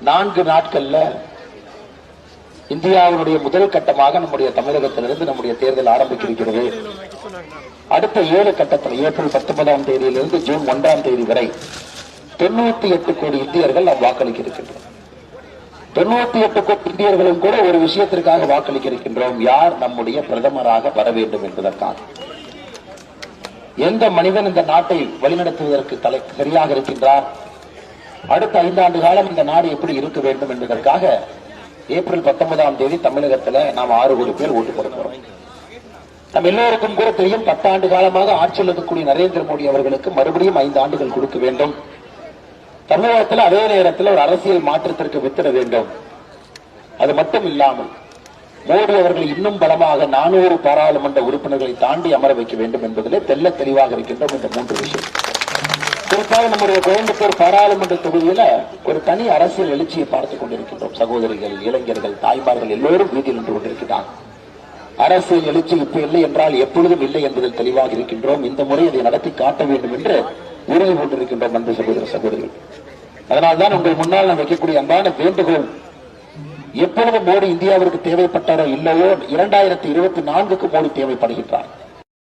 நான்கு நாட்கள்ல இந்தியாவினுடைய முதல் கட்டமாக நம்முடைய தமிழகத்திலிருந்து நம்முடைய தேர்தல் ஆரம்பிக்கிறது அடுத்த ஏழு கட்டத்தில் ஏப்ரல் பத்தொன்பதாம் தேதியிலிருந்து ஜூன் ஒன்றாம் தேதி வரை தொண்ணூத்தி எட்டு கோடி இந்தியர்கள் நாம் வாக்களிக்க இருக்கின்றோம் தொண்ணூத்தி எட்டு கோடி இந்தியர்களும் கூட ஒரு விஷயத்திற்காக வாக்களிக்க இருக்கின்றோம் யார் நம்முடைய பிரதமராக வர வேண்டும் என்பதற்காக. எந்த மனிதன் இந்த நாட்டை வழிநடத்துவதற்கு தலை சரியாக இருக்கின்றார்? அடுத்த ஐந்தாண்டு காலம் இந்த நாடு எப்படி இருக்க வேண்டும் என்பதற்காக ஏப்ரல் பத்தொன்பதாம் தேதி தமிழகத்துல நாம் ஆறு கோடி பேர் ஓட்டு போட போறோம். நம்ம எல்லோருக்கும் கூட தெரியும் பத்தாண்டு காலமாக ஆட்சியில் இருக்கக்கூடிய நரேந்திர மோடி அவர்களுக்கு மறுபடியும் ஐந்து ஆண்டுகள் கொடுக்க வேண்டும். தமிழகத்தில் அதே நேரத்தில் ஒரு அரசியல் மாற்றத்திற்கு வித்திட வேண்டும். அது மட்டும் இல்லாமல் மோடி அவர்கள் இன்னும் பலமாக நானூறு பாராளுமன்ற உறுப்பினர்களை தாண்டி அமர வைக்க வேண்டும் என்பதிலே தெல்ல தெளிவாக இருக்கின்றோம் இந்த மூன்று விஷயம். குறிப்பாக நம்முடைய கோயம்புத்தூர் பாராளுமன்ற தொகுதியில ஒரு தனி அரசியல் எழுச்சியை பார்த்துக் கொண்டிருக்கின்றோம். சகோதரிகள் இளைஞர்கள் தாய்மார்கள் எல்லோரும் வீதியில் நின்று கொண்டிருக்கிறார்கள் அரசியல் எழுச்சி இப்ப இல்லை என்றால் எப்பொழுதும் இல்லை என்பதில் தெளிவாக இருக்கின்றோம். இந்த முறை அதை நடத்தி காட்ட வேண்டும் என்று உறுதி கொண்டிருக்கின்றோம் அன்பு சகோதர சகோதரிகள். அதனால்தான் உங்கள் முன்னால் நான் வைக்கக்கூடிய அன்பான வேண்டுகோள் எப்பொழுது மோடி இந்தியாவிற்கு தேவைப்பட்டாரோ இல்லையோ இரண்டாயிரத்தி இருபத்தி நான்குக்கு மோடி தேவைப்படுகின்றார்.